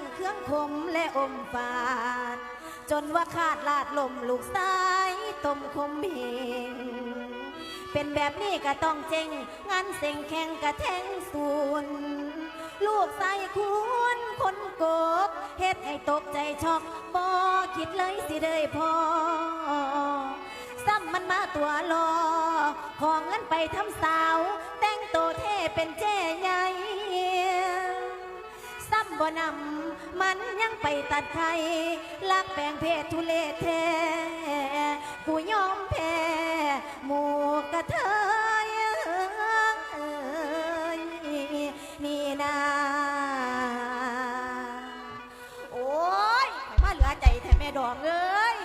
งเครื่องคมและอมฝาด จนว่าขาดลาดลมลูกซ้ายต้มคมเหงเป็นแบบนี้ก็ต้องเจ๊งงานเซ็งแข่งกระแทงศูนย์ลูกใส่คุณคนโกกเฮ็ดให้ตกใจช็อกบ่คิดเลยสิได้พอซ้ำมันมาตัวรอ ของเงินไปทำสาว แต่งโตเท่เป็นเจ้ใหญ่ บ่นำมันยังไปตัดไข่ลักแปลงเพศทุเลแท้กูยอมแพ้หมูกระเทยนี่นาโอ้ยข่อยมาเหลือใจแท้แม่ดอกเอ้ย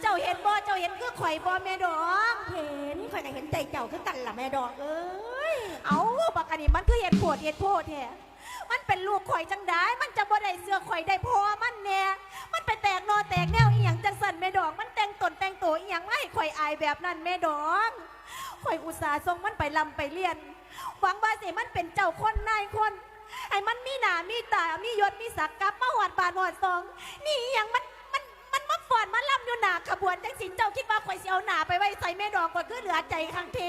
เจ้าเห็นบ่เจ้าเห็นคือข่อยบ่แม่ดอกเห็นข่อยก็เห็นใจเจ้าคือกันล่ะแม่ดอกเอ้ยเอาบักอันนี้มันคือเห็ดโพดเห็ดโพดแท้ มันเป็นลูกข่อยจังได้มันจะบ่ได้เสื้อข่อยได้พอมันแน่มันไปแตกนอแตกแนวอีหยังจังสันแม่ดอง มันแต่งตนแต่งตัวอีหยังไม่ข่อยอายแบบนั้นแม่ดองข่อยอุตส่าห์ส่งมันไปลำไปเรียน หวังว่าสิมันเป็นเจ้าคนนายคนไอ้มันมีหนามีตา มียศมีศักดิ์กลับมาหอดบานหอดซอง นี่อีหยังมัน ก่อนมันล่ำอยู่หนาขบวนจังสินเจ้าคิดว่าข่อยสิเอาหนาไปไว้ใส่แม่ดอกก่อนคือเหลือใจข้างเท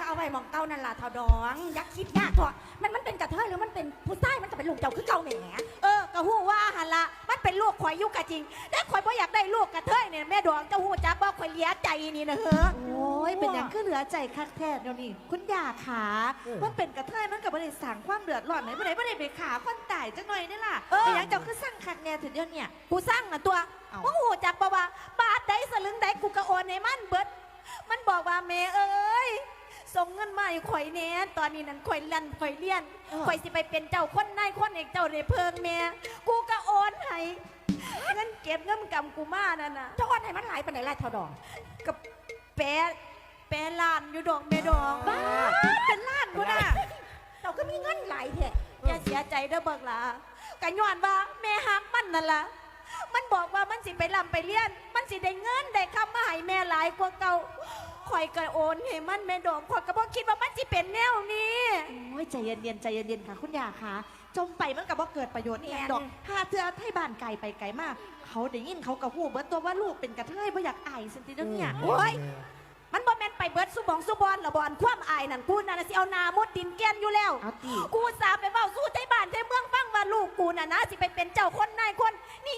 ก็เอาไว้หมองเก้านั่นล่ะเทอดองอยักคิดยากเถอะมันมันเป็นกระเทยหรือมันเป็นผู้ใต้มันจะเป็นลูกเจ้าคือเก่าแหมเออกะหู้ว่าหันละมันเป็นลูกข่อยอยุกะจริงแต่ข่อยบ่อยากได้ลูกกระเทยเนี่ยแม่ดองเจ้าฮู้ จักว่าข่อยเลี้ยใจนี่นะเฮ้อโอ้ยเป็นอย่างขึ้นเหลือใจคักแท้เดี๋ยวนี้คุณยาขามันเป็นกระเทยมันกับบริสั่งความเดือดร้อนไหนบ่ได้บ่ได้ไปขาคนตายจังหน่อยนี่ล่ะเป็นอย่างเจ้าคือสั่งคักแน่ถึงเดี๋ยวเนี่ยกูสร้างน่ะตัวเอ้ามึงฮู้จักบ่ว่าบาทใดสลึงใดกูกะโอนให้มันเบิดมันบอกว่าแม่เอ้ยส่งเงินมาให้ข่อยแหน่ตอนนี้นั่นข่อยเรียนข่อยเรียนข่อยสิไปเป็นเจ้าคนนายคนเอกเจ้าในเพิงแม่กูกะโอนให้ เงินเก็บเงินกำกูมานั่นน่ะเจ้าอ่อนให้มันหลายปานไหนล่ะเทอดองกับแปะแปะล้านอยู่ดอกแม่ดอกบ้าเป็นล้านกูน่ะเราก็มีเงินหลายแท้อย่าเสียใจเด้อเบิกหลากันย้อนว่าแม่ฮักมันนั่นล่ะมันบอกว่ามันสิไปลำไปเลี้ยน มันสิได้เงินได้คำมาให้แม่หลายกว่าเก่าข่อยก็โอนให้มันแม่ดอกข่อยก็บ่คิดว่ามันสิเป็นแนวนี้โอ้ยใจเย็นๆใจเย็นๆค่ะ คุณยาขา จมไปมันกับว่าเกิดประโยชน์นี่ดอกหาเธอให้บ้านไกลไปไกลมาก เขาได้ยินเขากับหูเบิดตัวว่าลูกเป็นกระเทยบ่อยากอายสันติเดี๋ยวเนี่ยโอ้ยมันบ่แม่นไปเบิดสุบองสุบอนละบอนความอายนั่นกูนั่นนะสิเอาหนามุดดินแกนอยู่แล้วเอาตีกูสาไปเว้าสู้ใจบ้านใจเมืองฟังว่าลูกกูน่ะนะสิไปเป็นเจ้าคนนายคนนี่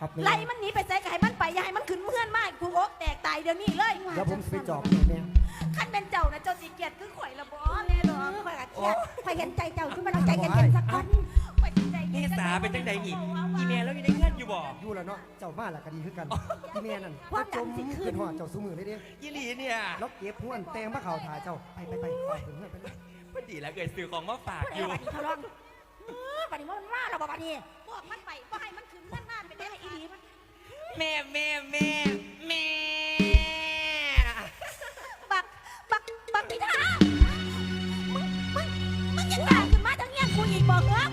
ครับแม่ไล่มันหนีไปใส่ก็ให้มันไปอย่าให้มันขึ้นเฮือนมากูอกแตกตายเดี๋ยวนี้เลยเดี๋ยวผมสิไปจอบให้แม่คันเป็นเจ้านะเจ้าสิเกียดคือข่อยละบ่แม่ดอกข่อยก็เครียดข่อยเห็นใจเจ้าคือมันเอาใจเย็นๆสักคนข่อยสิใจเมเย็นษาเป็นจังใดอีกอีเมลแล้วอยู่ในเงื่อนอยู่บ่อยู่แล้วเนาะเจ้ามาแล้วก็ดีคือกันที่แม่นั่นความดัจนมสิขึ้นขึ้นหอดเจ้าสู้มือเลยเด้ยี่หลีเนี่ยแล้วเก็บห้วนแตงมะขาวถ่ายเจ้าไปไปไปไปถึงเงื่อนไปเลยพอดีแล้วเกิดซื้อของมาฝากเพื่อนอเอยู่ บัดนี้เทอดองเออบัดนี้มันว่าเราบ่บัดนี้ บอกมันไปบ่ให้มันขึ้นเฮือนมาเป็นเด็ดอีหลีมันแม่แม่แม่แม่บักบักบักพิธามึงมึงมึงยังกล้าขึ้นมาทางเงี้ยกูอีกบอกเหรอ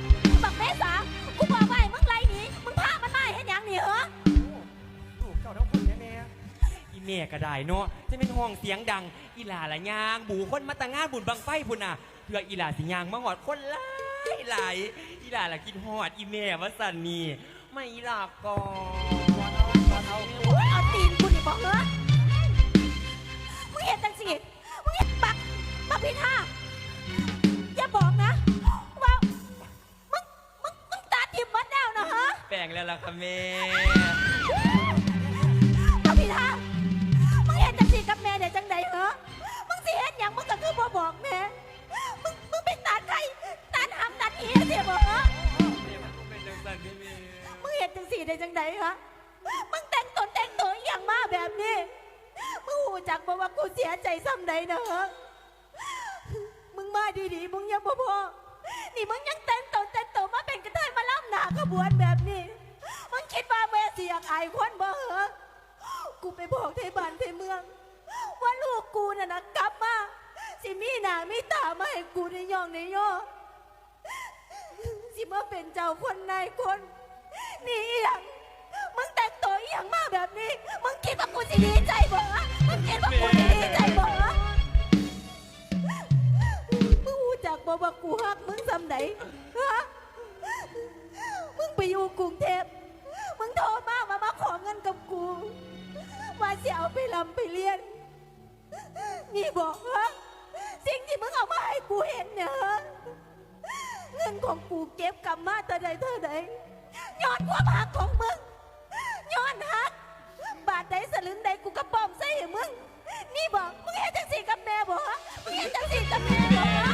บักเมษากูบอกว่าให้มึงไล่หนีมึงพามันมาเฮ็ดหยังนี่เหรอลูกเจ้าทั้งคนแม่แม่อีเมก็ได้เนาะจะเป็นห้องเสียงดัง อีหลาละยางบูคนมาแตางงานบุญบังไฟพุ่นน่ะเพื่ออีหลาสิยางมาหอดคนลา ยหลายอีหลาละกินหอดอีเมว่าสันนี่ไม่อีหลาก่อนโอ้ยเอาตีนกูนี่บอกเหรอมึงเห็นจังสิมึงเห็นบักบักพิธาอย่าบอกนะว่ามึงมึงมึงตาทิพย์วัดแล้วนะฮะแปลงแล้วล่ะค่ะแม่บักพิธามึงเห็นจังสิกับแม่เนี่ยจังใดเหรอมึงสิเห็นหยังมึงก็คือบ่บอกแม่ สีได้จังใดฮะมึงแต่งตนแต่งตัวอหย่างมาแบบนี้มึงหูจักบอกว่ากูเสียใจซ้ำใดนะฮะมึงมาดีๆมึงยังบ่พอนี่มึงยังแต่งตนแต่งตัวมาเป็นกระเทยมาล่ำหนาขบวนแบบนี้มึงคิดว่าแม่เสียงอายคนบ่เหรอกูไปบอกไทยบ้านไทยเมือง ว่าลูกกูน่ะนะกลับมาสิมีหนามีตามาให้กูในยองในย่อสิมาเป็นเจ้าคนนายคน นี่อหย่างมึงแต่งตัวอหย่างมาแบบนี้ มึงสิดว่ากูจะดีใจบ่มึงคิดว่ากูสิดีใจบ่มึงรู้จักบ่ว่ากูฮักมึงซำใดฮะมึงไปอยู่กรุงเทพมึงโทรมามามาขอเงินกับกูว่าสิเอาไปลำไปเรียน นี่บอกฮะสิ่งที่มึงเอามาให้กูเห็นเนี่ยฮะเงินของกูเก็บกลับมาเท่ใดเท่าใด ย้อนความหักของมึงย้อนหัก บาทใดสลึงใดกูกระป๋อมใส่ให้มึง นี่บอกมึงเห็นจังสีกับแม่บอกฮะมึงเห็นจังสีกับแม่บอกฮะ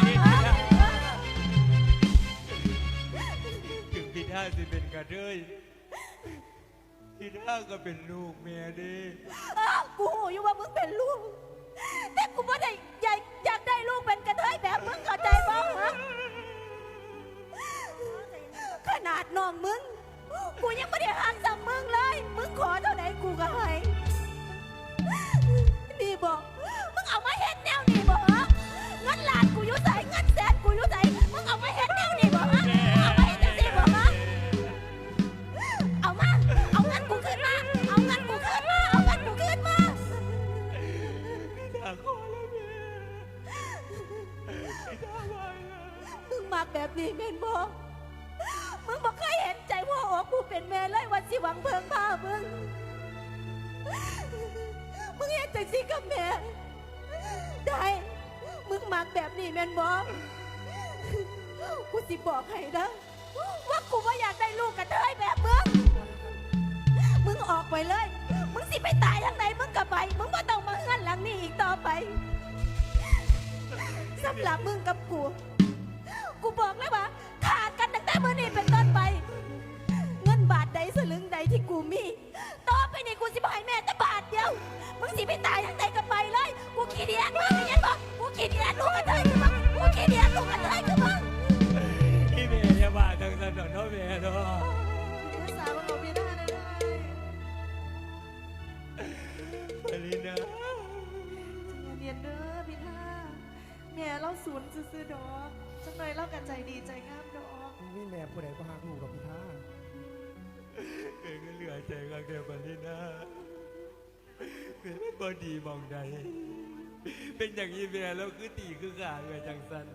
ถึงพี่ท่าสิเป็นกระเทยพี่ท่าก็เป็นลูกแม่เดิอ้าวกูหูอยู่ว่ามึงเป็นลูก แต่กูไม่ได้อยากอยากได้ลูกเป็นกระเทยแบบมึงเข้าใจบ้างฮะขนาดน้องมึง กูยังไม่ได้หักจากมึงเลย มึงขอเท่าไหนกูก็ให้นี่บอกมึงเอามาเห็นแนวนี่บอกฮะเงินล้านกูอยู่ใส่เงินแสนกูอยู่ใส่มึงเอามาเห็นแนวนี่บอกฮะเอามาเห็นจังสิบอกฮะเอามา เอาเงินกูขึ้นมา เอาเงินกูขึ้นมา เอาเงินกูขึ้นมาพี่ท่าขอแล้วแม่พี่ท่าไปแล้วมึงมาแบบนี้แม่นบ่มึงบอกเคยเห็นใจ หัวอกกูเป็นแม่เลยวันสิหวังเพิงพามึงมึงเห็นใจสิกับแม่ ได้ มึงมักแบบนี้แม่นบ่กูสิบอกให้นะว่ากูว่าอยากได้ลูกกระเทยแบบมึง มึงออกไปเลย มึงสิไปตายทางไหนมึงก็ไป มึงบ่ต้องมาเฮือนหลังนี้อีกต่อไปสำหรับมึงกับกู กูบอกเลยว่า สลึงใดที่กูมีต่อไปนี้กูสิบายแม่แต่บาทเดียว มึงสิไปตายทางใจกับไปเลย กูขี้เดียดมากเห็นบอกกูขี้เดียดลูกกระเทยคือมึงกูขี้เดียดลูกกระเทยกูบอมึง ดีมองใด เป็นอย่างนี้แม่แล้วคือตีคือขาดเลยจังสัน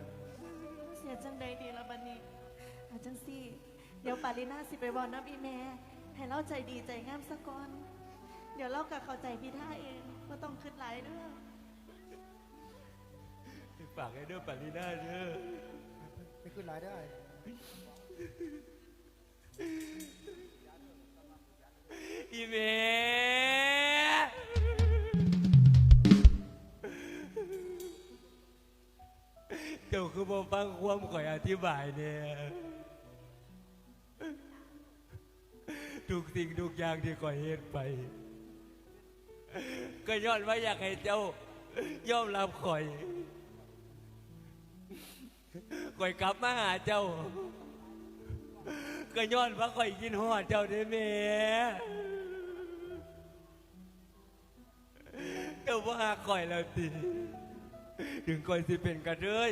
เสียจังใดดีละบันนี้อาจังสี่ เดี๋ยวปารินาสิไปบอกน้ำอีแม่ให้เราใจดีใจงามซะก่อน เดี๋ยวเรากับเข้าใจพี่ท่าเองว่าต้องขึ้นหลายเด้อฝากให้เด้อปรินาเด้อไปขึ้นหลายได้ มข่อยอธิบายเนี่ยทุกสิ่งทุกอย่างที่ข่อยเฮ็ดไป ก็ย้อนว่าอยากให้เจ้ายอมรับข่อยข่อยกลับมาหาเจ้า ก็ย้อนว่าข่อยกินหอดเจ้าได้แม่เจ้าว่าข่อยแล้วติถึงข่อยสิเป็นกระเทย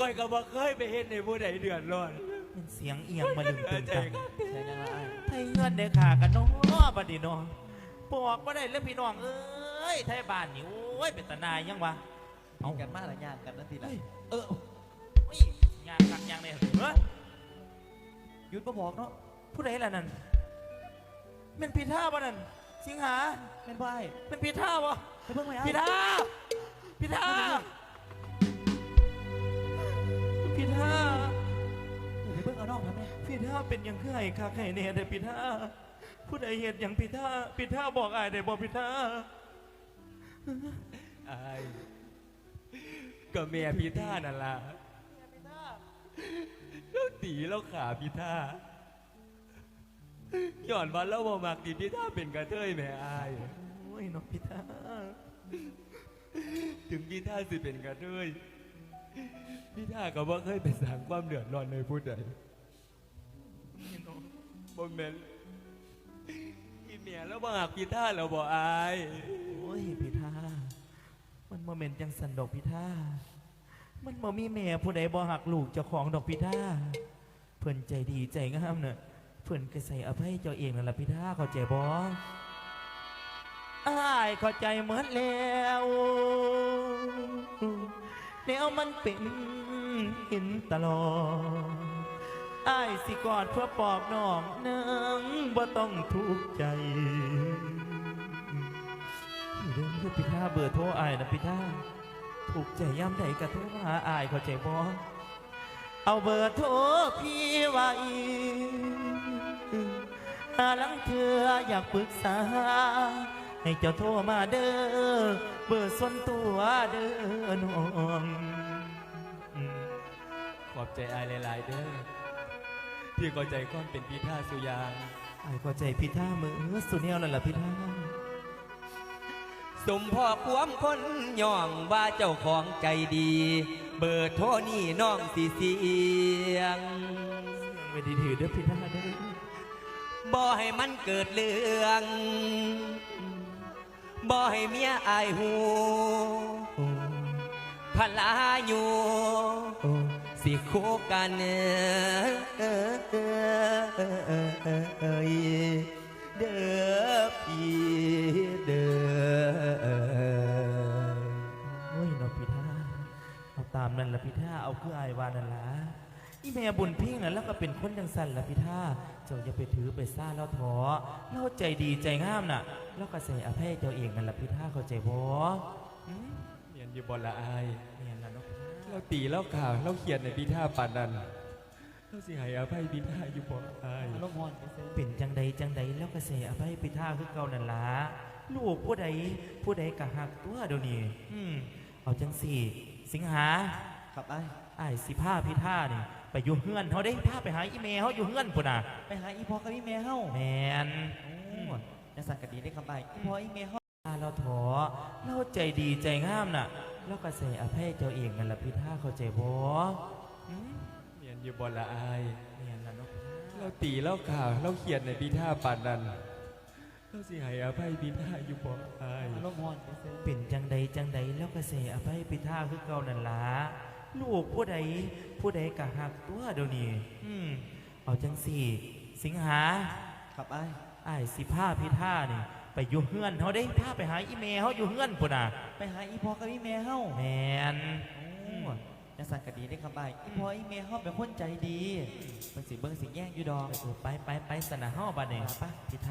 ข่อยก็บ่เคยไปเห็นในผู้ใดเดือดร้อนเป็นเสียงเอียงมาลึงตึงใจตังใช่ยังไงไทยเงินเด้อขากันเนาะบัดนี้เนาะบอกบ่ได้เรื่องพี่น้องเอ้ยไทยบ้านนี่โอ้ยเป็นตาหนายยังวะเอากันมากหรือยากกันนั่นทีละเฮ้ยเออโอ้ยยางกักยางเนี่ยเฮ้ยหยุดมาบอกเนาะผู้ใดล่ะนั่นเป็นพีท่าบ่นั่นสิงหาเป็นไพ่เป็นพีท่าบ่ไปเพิ่งไปเอาพีท่าพีท่า พีท่าไปเพิ่งเอานอกนะแม่พีท่าเป็นหยังคือไอ้คักไห้เนี่ยเด้อพีท่าผู้ใดเห็นหยังพีท่าพีท่าบอกอ้ายได้บ่พีท่าอายก็แม่พี่ท่านั่นล่ะแล้วตีแล้วขาพี่ท่าย้อนว่าเราบ่มักตีพี่ท่าเป็นกระเทยแม่อายโอ้ยน้องพีท่าถึงพี่ท่าสิเป็นกระเทย พี่ท่าก็บ่เคยไปสร้างความเดือดร้อนในผู้ใดบ่แม่นอีเมียแล้วบ่หักพี่ท่าแล้วบ่อายโอ้ยพีท่ามันโมเมนต์จังสันดอกพีท่ามันบ่มีแม่ผู้ใดบ่หักลูกเจ้าของดอกพีท่าเพิ่นใจดีใจงามเน่ะเพิ่นก็ใส่อภัยเจ้าเองนั่นล่ะพีท่าเข้าใจบ่อายเข้าใจหมดแล้ว แนวมันเป็นเห็นตลอดอายสิกอดเพื่อปลอบน้องนางบ่ต้องทุกข์ใจเรื่องเพื่อพิธาเบอร์โทรอายนะพิธาถูกใจย่ำใดกระโทรมาหาอายเข้าใจบ่เอาเบอร์โทรพี่ไว้หาลังเธออยากปรึกษา ให้เจ้าโทรมาเด้อเบอร์ส่วนตัวเด้อน้องอืมขอบใจอายหลาย ๆ เด้อที่เข้าใจความเป็นพิธาสุยางไอ้ก็ใจพิธามือสุดแนวนั่นแหละพิธาสมพ่อความคนย่องว่าเจ้าของใจดี เบอร์โทรนี่น้องสิเสียงไม่ดีถือเด้อพิธาเด้อบ่ให้มันเกิดเรื่อง บ่ให้เมียอายหูพลาอยู่สิคู่กันเด้อพี่เด้อโอ้ยนาะพิธาเอาตามนั่นละพิธาเอาคือไอ้วานั่นละ อีแม่บุญเพ่งน่ะแล้วก็เป็นคนจังสันละพิธาเจ้าอย่าไปถือไปซ่าแล้วท้อเราใจดีใจงามน่ะ แล้วก็ใส่อภัยเจ้าเองนั่นละพิธาเข้าใจบ่อืมเมียนอยู่บนละอายแม่นละเนาะพิธาเราตีเราข่าวเราเขียนในพิธาปานนั้นเราสิให้อภัยพิธาอยู่บ่อายอารมณ์ร้อนไปซื้อเป็นจังใดจังใดแล้วก็เสียอภัยพิธาคือเก่านั่นล่ะลูกผู้ใดผู้ใดกะหักตัวเดี๋ยวนี้อืมเอาจังสี่ สิงหาครับไอ้ไอ้ายสิผ้าพิธานี่ ไปอยู่เฮือนเขาได้พาไปหาอีเมเขาอยู่เฮือนพุ่นน่ะไปหาอีพอกับอีเมเฮ้าแมนโอ้ยังสั่งกันดีได้คำไปอีพออีเมเฮ้าอาเราถอเราใจดีใจงามน่ะแล้วก็เสียอภัยเจ้าเองนั่นล่ะพิธาเข้าใจบ่อืมเมียนอยู่บนละอายแม่นละเนาะเราตีเราข่าวเราเขียนในพิธาปานนั้นเราสิให้อภัยพิธาอยู่บ่อายอารมณ์ร้อนไปซื้อเป็นจังใดจังใดแล้วก็เสียอภัยพิธาคือเก่านั่นล่ะ ลูกผู้ใดผู้ใดกะหักตัวเดี๋ยวนี้อืมเอาจังสี่ สิงหาครับไอ้ไอ้ายสิผ้าพิธานี่ไปอยู่เฮือนเขาได้พาไปหาอีเมเขาอยู่เฮือนพุ่นน่ะไปหาอีพอกับอีเมเฮ้าแมน โอ้ยังสั่งกันดีได้คำไปอีพออีเมเฮ้าเป็นคนใจดีเป็นสีเบิ้งสีแย่งอยู่ดอกเออไปไปไปสนะห้าบาดเนี่ยไปพิธา